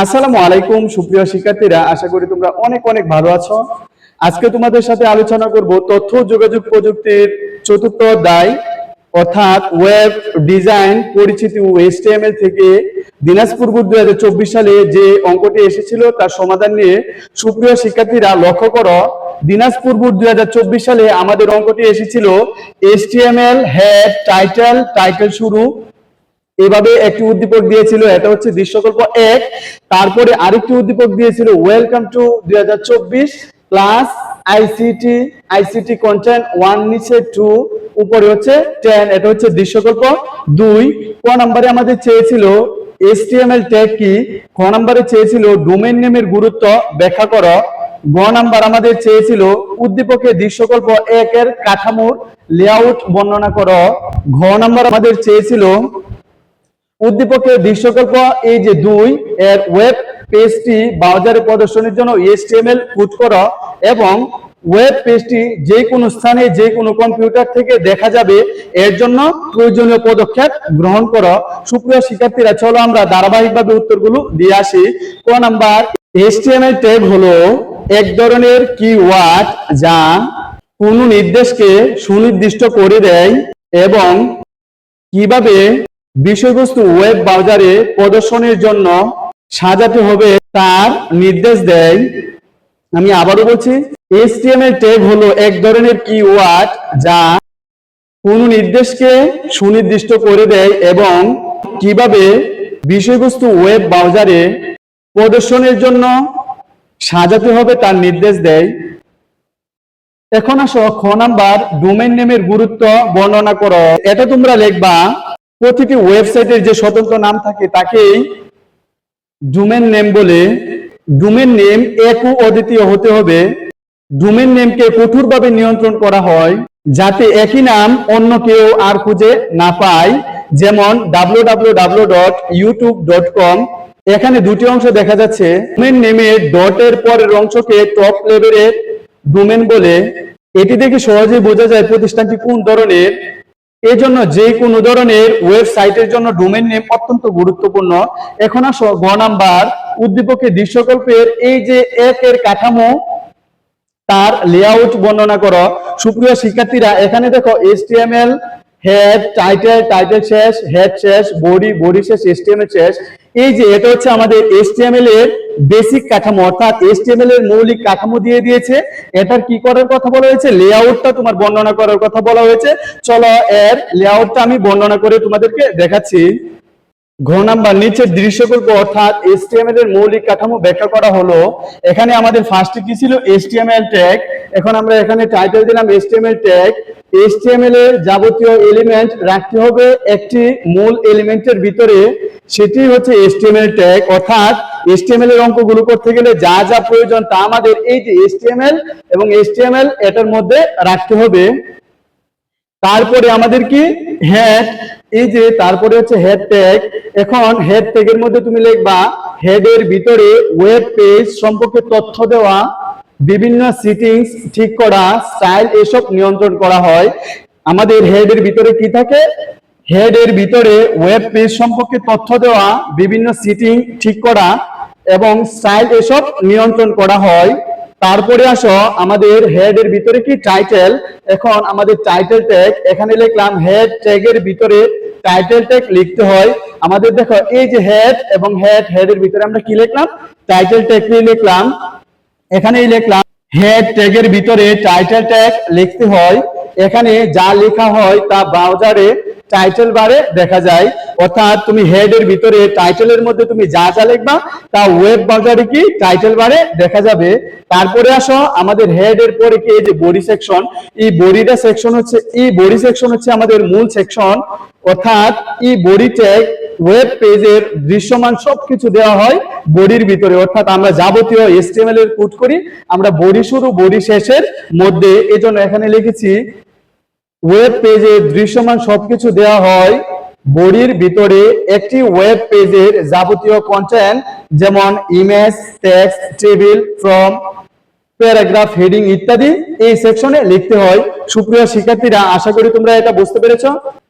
আসসালামু আলাইকুম, সুপ্রিয় শিক্ষার্থীরা। আশা করি তোমরা অনেক অনেক ভালো আছো। আজকে তোমাদের সাথে আলোচনা করব তথ্য যোগাযোগ প্রযুক্তির চতুর্থ অধ্যায়, অর্থাৎ ওয়েব ডিজাইন পরিচিতি এইচটিএমএল থেকে দিনাজপুর দুই সালে যে অঙ্কটি এসেছিল তার সমাধান নিয়ে সুপ্রিয় শিক্ষার্থীরা লক্ষ্য করো, দিনাজপুর বোর্ড দুই হাজার চব্বিশ সালে আমাদের অঙ্কটি এসেছিল এইচটিএমএল হেড টাইটেল টাইটেল শুরু এভাবে একটি উদ্দীপক দিয়েছিল, এটা হচ্ছে দৃশ্যকল্প এক। তারপরে আরেকটি উদ্দীপক দিয়েছিল ওয়েলকাম টু দুই হাজার চব্বিশ plus ICT ICT content one নিচে টু উপরে হচ্ছে টেন এটা হচ্ছে দৃশ্যকল্প দুই। ক নম্বরে আমাদের চেয়েছিল এসটিএমএল ট্যাগ কি? খ নম্বরে চেয়েছিল ডোমেন নেমের গুরুত্ব ব্যাখ্যা করো। গ নাম্বার আমাদের চেয়েছিল উদ্দীপকের দৃশ্যকল্প একের কাঠামোর লেআউট বর্ণনা করো। ঘ নাম্বার আমাদের চেয়েছিল উদ্দীপকের দৃশ্যকল্প এই যে দুই, এর ওয়েব পেজটি ব্রাউজারে প্রদর্শনের জন্য এইচটিএমএল পুট করো এবং ওয়েব পেজটি যে কোনো স্থানে, যে কোনো কম্পিউটার থেকে দেখা যাবে, এর জন্য প্রয়োজনীয় পদক্ষেপ গ্রহণ করো। সুপ্রিয় শিক্ষার্থীরা, চলো আমরা ধারাবাহিকভাবে উত্তরগুলো দিয়ে আসি। ক নাম্বার এইচটিএমএল ট্যাগ হলো এক ধরনের কিওয়ার্ড যা কোনো নির্দেশকে সুনির্দিষ্ট করে দেয় এবং কীভাবে বিষয়বস্তু ওয়েব ব্রাউজারে প্রদর্শনের জন্য সাজাতে হবে তার নির্দেশ দেয়। আমি আবারও বলছি, HTML ট্যাগ হলো এক ধরনের কিওয়ার্ড যা কোন নির্দেশকে সুনির্দিষ্ট করে দেয় এবং কীভাবে বিষয়বস্তু ওয়েব ব্রাউজারে প্রদর্শনের জন্য সাজাতে হবে তার নির্দেশ দেয়। এখন আসো খ নাম্বার ডোমেন নেমের গুরুত্ব বর্ণনা করো। এটা তোমরা লিখবা প্রতিটি ওয়েবসাইটের যে স্বতন্ত্র নাম থাকে তাকেই ডোমেন নেম বলে। ডোমেন নেম এক অদ্বিতীয় হতে হবে। ডোমেন নেমকে কঠোরভাবে নিয়ন্ত্রণ করা হয় যাতে একই নাম অন্য কেউ আর খুঁজে না পায়। যেমন www.youtube.com এখানে দুটি অংশ দেখা যাচ্ছে। ডোমেন নেমের ডটের পরের অংশকে টপ লেভেলের ডোমেন বলে। এটি দেখে সহজেই বোঝা যায় প্রতিষ্ঠানটি কোন ধরনের এজন্য যে কোনো ধরনের ওয়েবসাইটের জন্য ডোমেন নেম অত্যন্ত গুরুত্বপূর্ণ। এখন আসো, গ নাম্বার, উদ্দীপকের দৃশ্যকল্পের এই যে এক এর কাঠামো, তার লেআউট বর্ণনা করো। সুপ্রিয় শিক্ষার্থীরা, এখানে দেখো এসটিএমএল হেড টাইটেল টাইটেল শেষ হেড শেষ বডি বডি শেষ এসটিএমএল শেষ। এই যে এটা হচ্ছে আমাদের এইচটিএমএল এর বেসিক কাঠামো, অর্থাৎ এইচটিএমএল এর মৌলিক কাঠামো দিয়ে দিয়েছে। এটার কি করার কথা বলা হয়েছে? লেআউটটা তোমার বর্ণনা করার কথা বলা হয়েছে। চলো এর লেআউটটা আমি বর্ণনা করে তোমাদেরকে দেখাচ্ছি। ঘ নিচের দৃশ্যকল্প অর্থাৎ HTML এর মৌলিক কাঠামো ব্যাখ্যা করা হলো। এখানে আমাদের ফার্স্টে কি ছিল? HTML ট্যাগ এখন আমরা এখানে টাইটেল দিলাম HTML ট্যাগ HTML এর যাবতীয় এলিমেন্ট রাখতে হবে একটি মূল এলিমেন্টের ভিতরে। সেটি হচ্ছে HTML ট্যাগ অর্থাৎ HTML এর অঙ্কগুলো করতে গেলে যা যা প্রয়োজন তা আমাদের এই যে HTML এবং HTML এটার মধ্যে রাখতে হবে। তারপরে আমাদের কি? হেড এই যে তারপরে হচ্ছে হেড ট্যাগ এখন হেড ট্যাগের মধ্যে তুমি লিখবা হেড এর ভিতরে ওয়েব পেজ সম্পর্কে তথ্য দেওয়া, বিভিন্ন সিটিংস ঠিক করা স্টাইল এসব নিয়ন্ত্রণ করা হয়। আমাদের হেড এর ভিতরে কি থাকে? হেড এর ভিতরে ওয়েব পেজ সম্পর্কে তথ্য দেওয়া, বিভিন্ন সিটিং ঠিক করা এবং স্টাইল এসব নিয়ন্ত্রণ করা হয়। তারপরে আসো, আমাদের হেড এর ভিতরে কি টাইটেল এখন আমাদের টাইটেল ট্যাগ এখানে লিখলাম হেড ট্যাগ এর ভিতরে টাইটেল ট্যাগ লিখতে হয়। আমাদের দেখো, এই যে হেড এবং হেড হেড এর ভিতরে আমরা কি লিখলাম? টাইটেল ট্যাগ নিয়ে লিখলাম। এখানেই লিখলাম হেড ট্যাগের ভিতরে টাইটেল ট্যাগ লিখতে হয়। এখানে যা লেখা হয় তা ব্রাউজারে টাইটেল বারে দেখা যায়। অর্থাৎ তুমি হেড এর ভিতরে টাইটেলের মধ্যে তুমি যা যা লিখবা, তা ওয়েব ব্রাউজারে কি টাইটেল বারে দেখা যাবে। তারপরে আসো, আমাদের হেড এর পরে কি এই যে বডি সেকশন এই বডিটা সেকশন হচ্ছে, এই বডি সেকশন হচ্ছে আমাদের মূল সেকশন অর্থাৎ এই বডি ট্যাগ ওয়েব পেজের দৃশ্যমান সবকিছু দেওয়া হয় বডির ভিতরে। অর্থাৎ আমরা যাবতীয় এসটিএমএল এর পুট করি, আমরা বডি শুরু বডি শেষের মধ্যে। এজন্য এখানে লিখেছি ওয়েব পেজে দৃশ্যমান সবকিছু দেওয়া হয়। বডির ভিতরে একটি ওয়েব পেজের যাবতীয় কন্টেন্ট যেমন image text table form paragraph heading ইত্যাদি এই সেকশনে লিখতে হয়। সুপ্রিয় শিক্ষার্থীরা, আশা করি তোমরা এটা বুঝতে পেরেছ।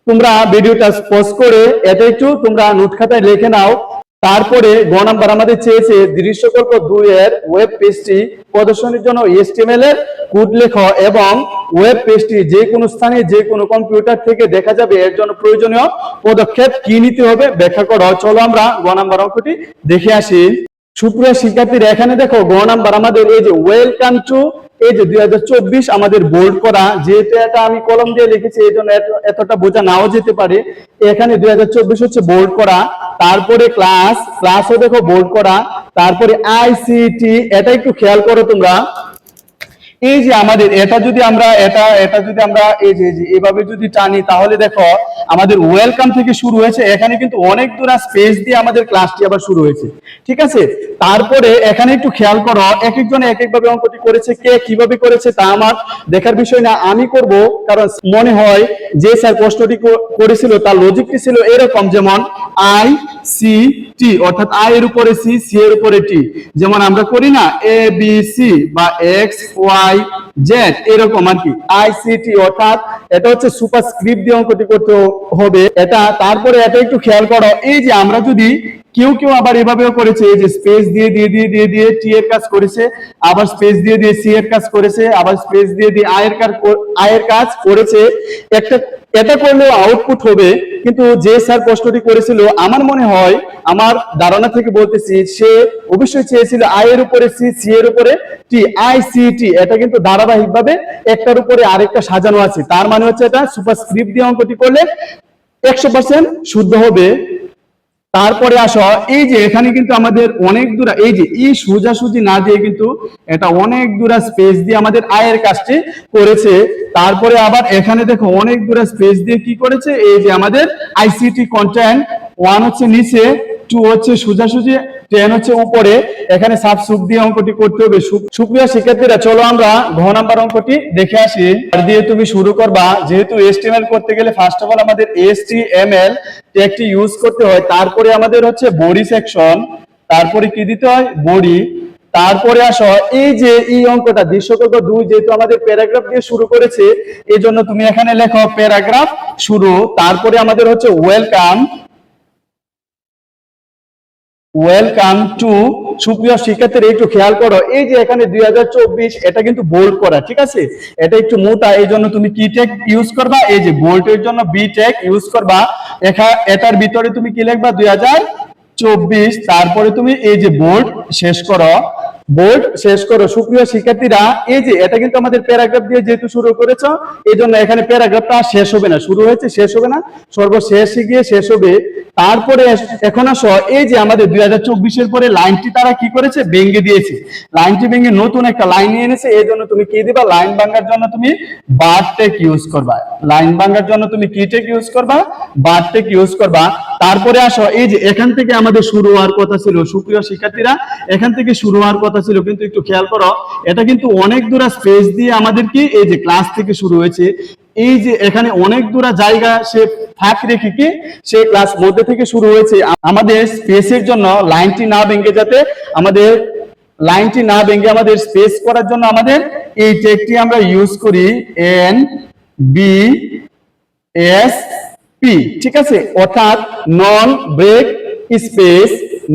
তোমরা ভিডিওটা পজ করে এটা একটু তোমরা নোট খাতায় লিখে নাও। তারপরে গ নাম্বার আমাদের চেয়েছে দৃশ্যকল্প দুই এর ওয়েব পেজটি প্রদর্শনের জন্য HTML এর কোড লেখ এবং ওয়েব পেজটি যে কোনো স্থানে যে কোনো কম্পিউটার থেকে দেখা যাবে এর জন্য প্রয়োজনীয় পদক্ষেপ কি নিতে হবে ব্যাখ্যা করো। চলো আমরা গ নাম্বার অঙ্কটি দেখে আসি। সুপ্রিয় শিক্ষার্থীরা, এখানে দেখো গ নাম্বার আমাদের এই যে ওয়েলকাম টু এই যে দুই হাজার চব্বিশ আমাদের বোল্ড করা, যেহেতু এটা আমি কলম দিয়ে লিখেছি, এই জন্য এতটা বোঝা নাও যেতে পারে। এখানে দুই হাজার চব্বিশ হচ্ছে বোল্ড করা, তারপরে ক্লাস ক্লাসও দেখো বোল্ড করা, তারপরে আইসিটি এটা একটু খেয়াল করো তোমরা। এই যে আমাদের, এটা যদি আমরা, এটা এটা যদি আমরা এই যে এভাবে যদি টানি, তাহলে দেখো, আমাদের ওয়েলকাম থেকে শুরু হয়েছে। এখানে কিন্তু অনেক দূর স্পেস দিয়ে আমাদের ক্লাসটি আবার শুরু হয়েছে। ঠিক আছে? তারপরে এখানে একটু খেয়াল করো এক একজন এক একভাবে অঙ্কটি করেছে, কে কীভাবে করেছে তা আমার দেখার বিষয় না। আমি করব, কারণ মনে হয় যে স্যার প্রশ্নটি করেছিল, তার লজিকটি ছিল এরকম, যেমন আই সি টি অর্থাৎ আই এর উপরে সি সি এর উপরে টি যেমন আমরা করি না এ বি সি বা এক্স ওয়াই জেড এরকম আর কি। আই সি টি অর্থাৎ এটা হচ্ছে সুপার স্ক্রিপ্ট দিয়ে অঙ্কটি করতে হবে। এটা, তারপরে এটা একটু খেয়াল করো, এই যে আমরা যদি কেউ কেউ আবার এভাবেও করেছে, এই যে স্পেস দিয়ে দিয়ে দিয়ে দিয়ে দিয়ে টি এর কাজ করেছে, আবার স্পেস দিয়ে দিয়ে সি এর কাজ করেছে, আবার স্পেস দিয়ে দিয়ে আয়ের কাজ আয়ের কাজ করেছে। একটা, এটা করলেও আউটপুট হবে, কিন্তু যে স্যার প্রশ্নটি করেছিল, আমার মনে হয়, আমার ধারণা থেকে বলতেছি, সে অবশ্যই চেয়েছিল আয়ের উপরে সি সি এর উপরে টি আই সি টি এটা কিন্তু ধারাবাহিকভাবে একটার উপরে আরেকটা সাজানো আছে। তার মানে হচ্ছে এটা সুপার স্ক্রিপ্ট দিয়ে অঙ্কটি করলে একশো পার্সেন্ট শুদ্ধ হবে। তারপরে আসো, এই যে এখানে কিন্তু আমাদের অনেক দূর, এই যে, এই সোজাসুজি না দিয়ে কিন্তু এটা অনেক দূরা স্পেস দিয়ে আমাদের আয়ের কাজটি করেছে। তারপরে আবার এখানে দেখো, অনেক দূরা স্পেস দিয়ে কি করেছে? এই যে আমাদের আইসিটি কন্টেন্ট ওয়ান হচ্ছে নিচে টু হচ্ছে সোজাসুজি টেন হচ্ছে উপরে, এখানে সাব সুপ দিয়ে অঙ্কটি করতে হবে। শিক্ষার্থীরা, চলো আমরা ঘ নাম্বার অঙ্কটি দেখে আসি। দিয়ে তুমি শুরু করবা, যেহেতু এসটিএমএল করতে গেলে ফার্স্ট অফ অল আমাদের এসটিএমএল ইউজ করতে হয়, তারপরে আমাদের হচ্ছে বডি সেকশন তারপরে কি দিতে হয়? বডি তারপরে আসো, এই যে এই অঙ্কটা দৃশ্যকল্প দুই যেহেতু আমাদের প্যারাগ্রাফ দিয়ে শুরু করেছে এই জন্য তুমি এখানে লেখো প্যারাগ্রাফ শুরু। তারপরে আমাদের হচ্ছে ওয়েলকাম ওয়েলকাম টু সুপ্রিয় শিক্ষার্থীর, একটু খেয়াল করো, এই যে এখানে দুই হাজার চব্বিশ, এটা কিন্তু বোল্ড করা, ঠিক আছে? এটা একটু মোটা, এই জন্য তুমি কি টেক ইউজ করবা, এই যে বোল্টের জন্য বি টেক ইউজ করবা এটার ভিতরে তুমি কি লিখবা? দুই তারপরে তুমি এই যে বোল্ড শেষ করো বোর্ড শেষ করো। সুপ্রিয় শিক্ষার্থীরা, এই যে, এটা কিন্তু আমাদের প্যারাগ্রাফ দিয়ে যেহেতু শুরু করেছ এই জন্য এখানে প্যারাগ্রাফটা শেষ হবে না। শুরু হয়েছে, শেষ হবে না। সর্বশেষে গিয়ে শেষ হবে। তারপরে এখন আসো, এই যে আমাদের দুই হাজার চব্বিশের পরে লাইনটি তারা কি করেছে? ভেঙে দিয়েছে। লাইনটি ভেঙে নতুন একটা লাইন নিয়ে এনেছে। এই জন্য তুমি কি দিবা? লাইন ভাঙার জন্য তুমি বার টেক ইউজ করবা। লাইন ভাঙার জন্য তুমি কি টেক ইউজ করবা? বার টেক ইউজ করবা। তারপরে আসো, এই যে, এখান থেকে আমাদের শুরু হওয়ার কথা ছিল। সুপ্রিয় শিক্ষার্থীরা, এখান থেকে শুরু হওয়ার কথা ছিল, কিন্তু একটু খেয়াল করো, এটা কিন্তু অনেক দূরা স্পেস দিয়ে আমাদের কি এই যে ক্লাস থেকে শুরু হয়েছে, এই যে এখানে অনেক দূরা জায়গা সে ফাঁক রেখে কি সে ক্লাস মধ্যে থেকে শুরু হয়েছে। আমাদের স্পেসের জন্য লাইনটি না ভেঙে যাতে আমাদের লাইনটি না ভেঙে আমাদের স্পেস করার জন্য আমাদের এই টেকটি আমরা ইউজ করি এন বি এস পি ঠিক আছে? অর্থাৎ non break space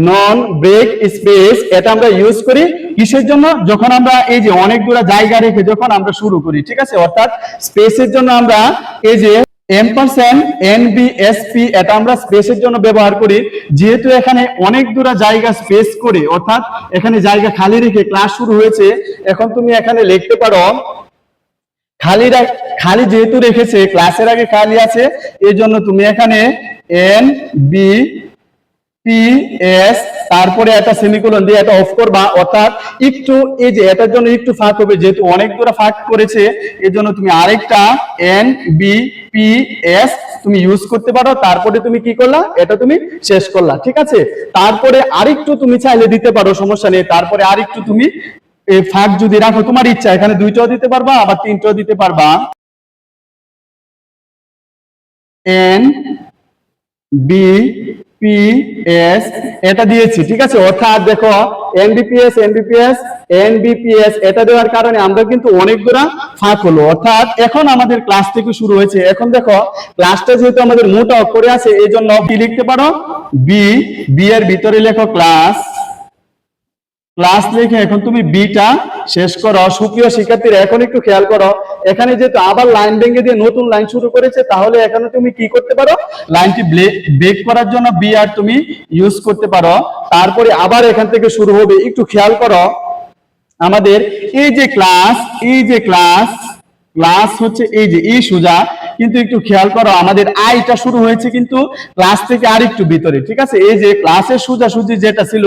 non break space এটা আমরা ইউজ করি কিসের জন্য? যখন আমরা এই যে অনেক দূরে জায়গা রেখে যখন আমরা শুরু করি, ঠিক আছে? অর্থাৎ স্পেসের জন্য আমরা এই যে এম পার্সেন্ট এনবিএসপি এটা আমরা স্পেসের জন্য ব্যবহার করি। যেহেতু এখানে অনেক দূরে জায়গা স্পেস করে, অর্থাৎ এখানে জায়গা খালি রেখে ক্লাস শুরু হয়েছে, এখন তুমি এখানে লিখতে পারো, খালি খালি যেহেতু রেখেছে ক্লাসের আগে খালি আছে এই জন্য তুমি এখানে এন বি পি এস তারপরে একটা সেমিকোলন দিয়ে এটা অফ করবা, অর্থাৎ একটু এই যে এটার জন্য একটু ফাঁক হবে, যেহেতু অনেক দূরে ফাঁক করেছে এই জন্য তুমি আরেকটা এন বি পি এস তুমি ইউজ করতে পারো, তারপরে তুমি কি করলা? এটা তুমি শেষ করলা, ঠিক আছে? তারপরে আরেকটু তুমি চাইলে দিতে পারো, সমস্যা নেই, তারপরে আরেকটু তুমি ফাঁক যদি রাখো, তোমার ইচ্ছা, এখানে দুইটাও দিতে পারবা, আবার তিনটাও দিতে পারবা। এন বি পি এস এটা দিয়েছি, ঠিক আছে? অর্থাৎ দেখো এনবিপিএস এনবিপিএস এনবিপিএস এটা দেওয়ার কারণে আমরা কিন্তু অনেক দূরা ফাঁক হলো। অর্থাৎ এখন আমাদের ক্লাস থেকে শুরু হয়েছে। এখন দেখো ক্লাসটা যেহেতু আমাদের মোটা করে আছে, এই জন্য কি লিখতে পারো? বি বি এর ভিতরে লেখো ক্লাস ক্লাস লিখে এখন তুমি বিটা শেষ করো। সুপ্রিয় শিক্ষার্থীরা, এখন একটু খেয়াল করো। এখানে যেহেতু আবার লাইন ভেঙে দিয়ে নতুন লাইন শুরু করেছে, তাহলে এখানে তুমি কি করতে পারো? লাইনটি ব্রেক করার জন্য বি আর তুমি ইউজ করতে পারো। তারপরে আবার এখান থেকে শুরু হবে। একটু খেয়াল করো। আমাদের এই যে ক্লাস এই যে ক্লাস ক্লাস হচ্ছে এই যে এই সোজা। কিন্তু একটু খেয়াল করো, আমাদের আইটা শুরু হয়েছে কিন্তু ক্লাস থেকে আরেকটু ভিতরে, ঠিক আছে? এই যে ক্লাসের সোজা সুজি যেটা ছিল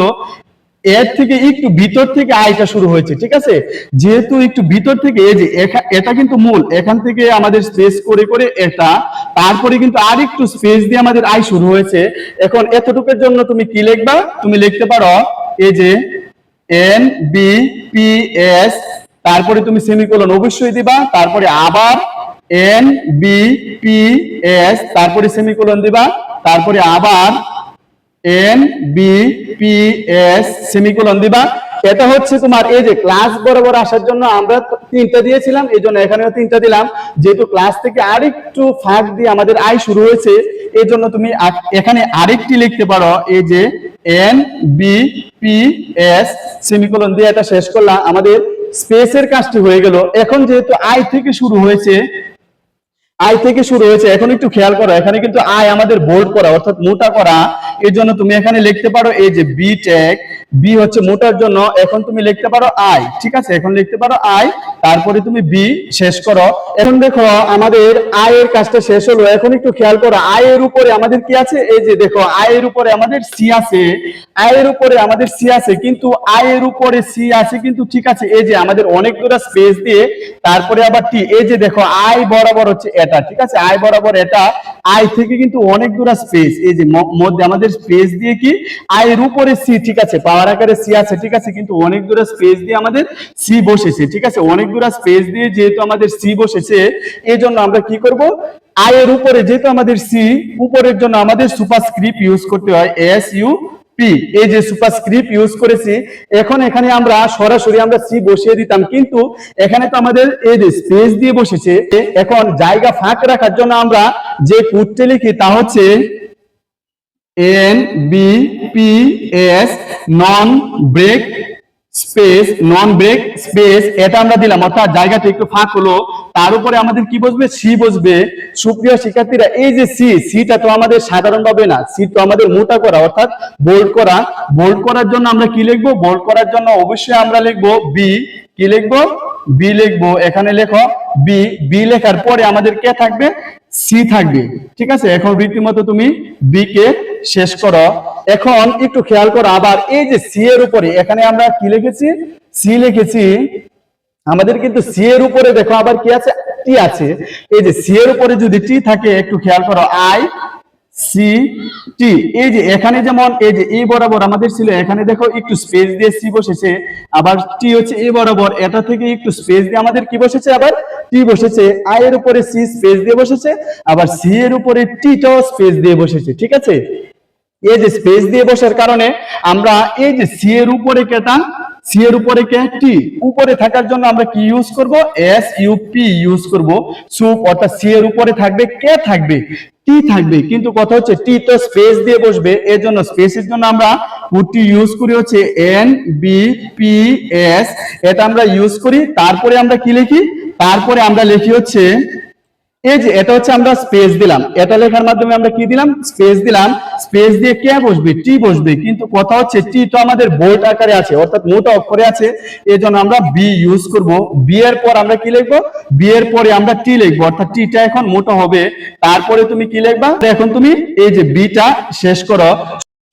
এর থেকে একটু ভিতর থেকে আয়টা শুরু হয়েছে, ঠিক আছে? যেহেতু একটু ভিতর থেকে, এই যে এটা কিন্তু মূল, এখান থেকে আমাদের স্পেস করে করে এটা, তারপরে কিন্তু আর একটু স্পেস দিয়ে আমাদের আয় শুরু হয়েছে। এখন এতটুকুর জন্য তুমি কি লিখবা? তুমি লিখতে পারো, এই যে এন বি পি এস তারপরে তুমি সেমিকোলন অবশ্যই দিবা, তারপরে আবার এন বি পি এস তারপরে সেমিকোলন দিবা, তারপরে আবার এন বি পি সেমিকোলন দিবা। এটা হচ্ছে তোমার এই যে ক্লাস বরাবর আসার জন্য আমরা তিনটা দিয়েছিলাম, এই জন্য এখানেও তিনটা দিলাম। যেহেতু ক্লাস থেকে আরেকটু ফাঁক দিয়ে আমাদের আয় শুরু হয়েছে, এই জন্য তুমি এখানে আরেকটি লিখতে পারো, এই যে N B P S semicolon দিয়ে এটা শেষ করলাম। আমাদের স্পেসের কাজটি হয়ে গেল। এখন যেহেতু আই থেকে শুরু হয়েছে, আয় থেকে শুরু হয়েছে, এখন একটু খেয়াল করো, এখানে কিন্তু আয় আমাদের বোল্ড করা, অর্থাৎ মোটা করা এর জন্য তুমি এখানে লিখতে পারো এই যে বি টেক বি হচ্ছে মোটার জন্য, এখন তুমি লিখতে পারো আই ঠিক আছে? এখন লিখতে পারো আই তারপরে তুমি বি শেষ করো। এখন দেখো, আমাদের আয়ের কাজটা শেষ হলো। এখন একটু খেয়াল করো আয়ের উপরে আমাদের কি আছে? এই যে দেখো আয়ের উপরে আমাদের সি আছে আয়ের উপরে আমাদের সি আছে, কিন্তু আয়ের উপরে সি আছে, কিন্তু ঠিক আছে, এই যে আমাদের অনেক অনেকগুলো স্পেস দিয়ে, তারপরে আবার টি এই যে দেখো আই বরাবর হচ্ছে এটা ঠিক আছে? আই বরাবর এটা আই থেকে কিন্তু অনেক দূরা স্পেস এই যে মধ্যে আমাদের স্পেস দিয়ে কি? আয়ের উপরে সি ঠিক আছে? পাওয়ার আকারে সি আছে, ঠিক আছে? কিন্তু অনেক দূরা স্পেস দিয়ে আমাদের সি বসেছে, ঠিক আছে? অনেক দূরা স্পেস দিয়ে যেহেতু আমাদের সি বসেছে এই জন্য আমরা কি করব? আয়ের উপরে যেহেতু আমাদের সি উপরের জন্য আমাদের সুপারস্ক্রিপ্ট ইউজ করতে হয় এস ইউ পি এই যে সুপারস্ক্রিপ্ট ইউজ করেছি, এখন এখানে আমরা সরাসরি আমরা সি বসিয়ে দিতাম, কিন্তু এখানে তো আমাদের এই যে স্পেস দিয়ে বসেছে, এখন জায়গা ফাঁক রাখার জন্য আমরা যে কোডটি লিখি তা হচ্ছে N B P S non break space non break space এটা আমরা দিলাম। অর্থাৎ জায়গাটা একটু ফাঁক হলো। তার উপরে আমাদের কি বসবে? সি বসবে। সুপ্রিয় শিক্ষার্থীরা, এই যে সি সিটা তো আমাদের সাধারণভাবে না। সি তো আমাদের মোটা করা, অর্থাৎ বোল্ড করা। বোল্ড করার জন্য আমরা কি লিখব? বোল্ড করার জন্য অবশ্যই আমরা লিখব বি কি লিখব? বি লিখব। এখানে লেখো বি বি লেখার পরে আমাদের কে থাকবে? সি থাকবে। ঠিক আছে? এখন রীতিমতো তুমি বি কে শেষ করো। এখন একটু খেয়াল করো, আবার এই যে সি এর উপরে, এখানে আমরা কি লিখেছি? সি লিখেছি, আমাদের কিন্তু সি এর উপরে দেখো আবার কি আছে? টি আছে। এই যে সি এর উপরে যদি টি থাকে, একটু খেয়াল করো আই সি টি এই যে এখানে যেমন, এই যে এই বরাবর আমাদের ছিল, এখানে দেখো একটু স্পেস দিয়ে সি বসেছে, আবার টি হচ্ছে এই বরাবর, এটা থেকে একটু স্পেস দিয়ে আমাদের কি বসেছে? আবার টি বসেছে আই এর উপরে সি স্পেস দিয়ে বসেছে, আবার সি এর উপরে টিটাও স্পেস দিয়ে বসেছে, ঠিক আছে? এই যে স্পেস দিয়ে বসার কারণে আমরা এই যে সি এর উপরে কেটা সি এর উপরে কে? উপরে থাকার জন্য আমরা কি ইউজ করব? এস ইউ পি ইউজ করব। সুপ অর্থাৎ সি এর উপরে থাকবে কে থাকবে? টি থাকবে। কিন্তু কথা হচ্ছে টি তো স্পেস দিয়ে বসবে। এর জন্য স্পেসের জন্য আমরা পুটি ইউজ করি হচ্ছে এন বি পি এস এটা আমরা ইউজ করি। তারপরে আমরা কি লিখি? তারপরে আমরা লিখি হচ্ছে এই যে এটা হচ্ছে আমরা স্পেস দিলাম। এটা লেখার মাধ্যমে আমরা কি দিলাম? স্পেস দিলাম। স্পেস দিয়ে কে বসবে? টি বসবে। কিন্তু কথা হচ্ছে টি তো আমাদের বোল্ট আকারে আছে, অর্থাৎ মোটা অক্ষরে আছে। এই জন্য আমরা বি ইউজ করব। বি এর পর আমরা কি লিখব? বি এর পরে আমরা টি লিখব। অর্থাৎ টিটা এখন মোটা হবে। তারপরে তুমি কি লিখবা? এখন তুমি এই যে বিটা শেষ করো।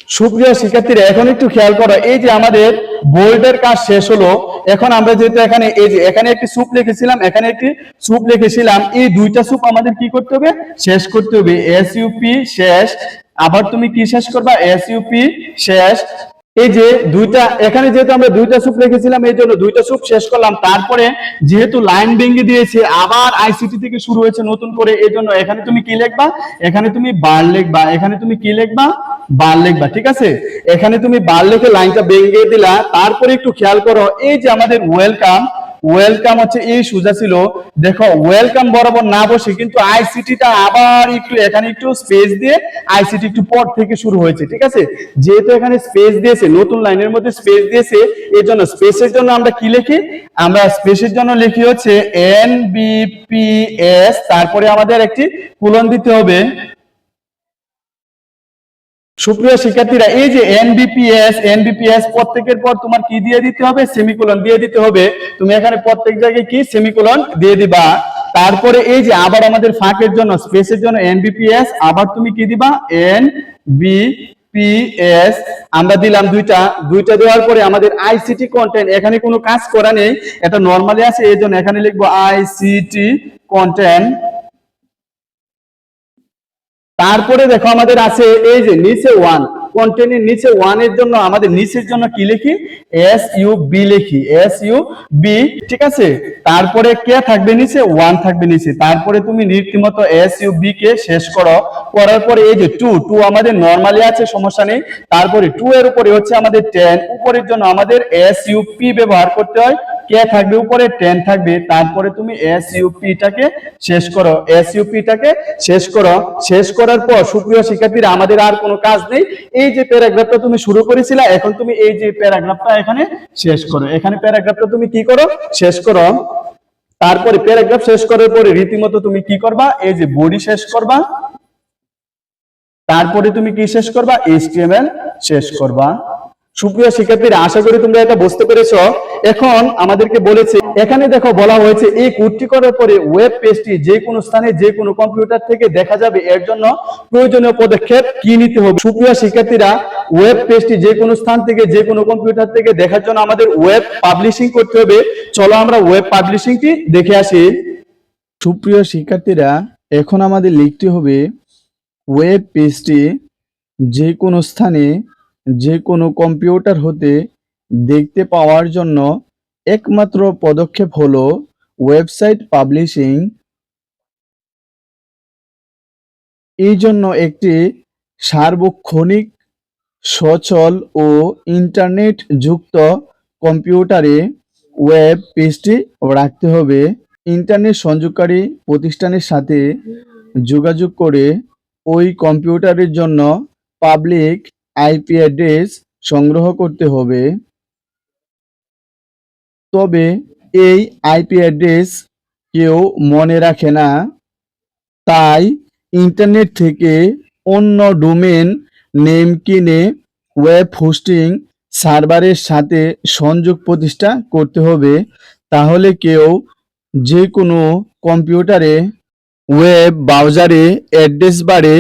সুপ্রিয় শিক্ষার্থীরা, এখন একটু খেয়াল করো, এই যে আমাদের বোর্ডের কাজ শেষ হলো, এখন আমরা যেহেতু এখানে, এই যে এখানে একটি সুপ লিখেছিলাম, এখানে একটি সুপ লিখেছিলাম, এই দুইটা সুপ আমাদের কি করতে হবে? শেষ করতে হবে। এস ইউপি শেষ, আবার তুমি কি শেষ করবা? এস ইউপি শেষ এই যে দুইটা, এখানে যেহেতু আমরা দুইটা সুপ রেখেছিলাম, এই জন্য দুইটা সুপ শেষ করলাম। তারপরে যেহেতু লাইন ভেঙে দিয়েছে, আবার আইসিটি থেকে শুরু হয়েছে নতুন করে, এই জন্য এখানে তুমি কি লিখবা? এখানে তুমি বার লিখবা, এখানে তুমি কি লিখবা? বার লিখবা, ঠিক আছে? এখানে তুমি বার লিখে লাইনটা ভেঙে দিলা। তারপরে একটু খেয়াল করো, এই যে আমাদের ওয়েলকাম ওয়েলকাম হচ্ছে এই সোজা ছিল। দেখো ওয়েলকাম বরাবর না বসে কিন্তু আইসিটিটা আবার একটু, এখানে একটু স্পেস দিয়ে আইসিটি একটু পর থেকে শুরু হয়েছে, ঠিক আছে? যেহেতু এখানে স্পেস দিয়েছে, নতুন লাইনের মধ্যে স্পেস দিয়েছে, এর জন্য স্পেসের জন্য আমরা কি লিখি? আমরা স্পেসের জন্য লিখি হচ্ছে এন বিপিএস তারপরে আমাদের একটি কুলন দিতে হবে। সুপ্রিয় শিক্ষার্থীরা, এই যে এনবিপিএস এনবিপিএস প্রত্যেকের পর তোমার কি দিয়ে দিতে হবে? সেমিকোলন দিয়ে দিতে হবে। তুমি এখানে প্রত্যেক জায়গায় কি? সেমিকোলন দিয়ে দিবা। তারপরে এই যে আবার আমাদের ফাঁকের জন্য, স্পেসের জন্য এনবিপিএস আবার তুমি কি দিবা? এন বি আমরা দিলাম দুইটা। দুইটা দেওয়ার পরে আমাদের আইসিটি কন্টেন্ট এখানে কোনো কাজ করা নেই। এটা নরমালি আছে এই জন্য এখানে লিখব আইসিটি কন্টেন্ট তারপরে দেখো আমাদের আছে এই যে নিচে ওয়ান কন্টেন্টের নিচে ওয়ানের জন্য, আমাদের নিচের জন্য কি লিখি? এস ইউ বি লিখি এস ইউ বি ঠিক আছে? তারপরে কে থাকবে নিচে? ওয়ান থাকবে নিচে। তারপরে তুমি রীতিমতো এস ইউ বি কে শেষ করো। করার পরে এই যে টু টু আমাদের নর্মালি আছে, সমস্যা নেই। তারপরে টু এর উপরে হচ্ছে আমাদের টেন উপরের জন্য আমাদের এস ইউ পি ব্যবহার করতে হয়। কে থাকবে, উপরে টেন থাকবে, তারপরে তুমি এস ইউপি টাকে শেষ করো। এস ইউপি টাকে শেষ করো। শেষ করার পর সুপ্রিয় শিক্ষার্থীরা, আমাদের আর কোনো কাজ নেই। এই যে প্যারাগ্রাফটা তুমি শুরু করেছিলে, এখন তুমি এই যে প্যারাগ্রাফটা এখানে শেষ করো। এখানে প্যারাগ্রাফটা তুমি কি করো? শেষ করো। তারপরে প্যারাগ্রাফ শেষ করার পরে রীতিমতো তুমি কি করবা? এই যে বডি শেষ করবা। তারপরে তুমি কি শেষ করবা? এইচটিএমএল শেষ করবা। সুপ্রিয় শিক্ষার্থীরা, আশা করি তোমরা এটা বুঝতে পেরেছ। এখন আমাদেরকে বলেছে, এখানে দেখো বলা হয়েছে, এই কোডটি করার পরে ওয়েব পেজটি যে কোনো স্থানে, যে কোনো কম্পিউটার থেকে দেখা যাবে। এর জন্য প্রয়োজনীয় পদক্ষেপ কি নিতে হবে? সুপ্রিয় শিক্ষার্থীরা ওয়েব পেজটি যে কোনো স্থান থেকে, যে কোনো কম্পিউটার থেকে দেখার জন্য আমাদের ওয়েব পাবলিশিং করতে হবে। চলো আমরা ওয়েব পাবলিশিংটি দেখে আসি। সুপ্রিয় শিক্ষার্থীরা, এখন আমাদের লিখতে হবে ওয়েব পেজটি যে কোনো স্থানে যে কোনো কম্পিউটার হতে দেখতে পাওয়ার জন্য একমাত্র পদক্ষেপ হলো ওয়েবসাইট পাবলিশিং। এই জন্য একটি সার্বক্ষণিক, সচল ও ইন্টারনেট যুক্ত কম্পিউটারে ওয়েব পেজটি রাখতে হবে। ইন্টারনেট সংযোগকারী প্রতিষ্ঠানের সাথে যোগাযোগ করে ওই কম্পিউটারের জন্য পাবলিক আইপি অ্যাড্রেস সংগ্রহ করতে হবে। তবে এই আইপি অ্যাড্রেস কেউ মনে রাখে না। তাই ইন্টারনেট থেকে অন্য ডোমেন নেম কিনে ওয়েব হোস্টিং সার্ভারের সাথে সংযোগ প্রতিষ্ঠা করতে হবে। তাহলে কেউ যে কোনো কম্পিউটারে, ওয়েব ব্রাউজারে, অ্যাড্রেস বারে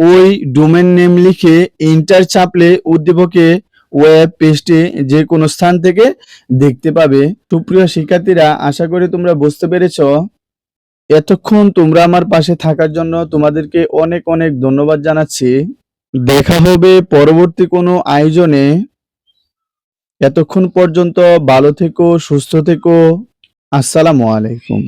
ওই ডোমেন নেম লিখে ইন্টার চাপলে উদ্দীপকে ওয়েব পেজটি যে কোনো স্থান থেকে দেখতে পাবে। সুপ্রিয় শিক্ষার্থীরা, আশা করি তোমরা বুঝতে পেরেছ। এতক্ষণ তোমরা আমার পাশে থাকার জন্য তোমাদেরকে অনেক অনেক ধন্যবাদ জানাচ্ছি। দেখা হবে পরবর্তী কোনো আয়োজনে। এতক্ষণ পর্যন্ত ভালো থেকো, সুস্থ থেকো। আসসালামু আলাইকুম।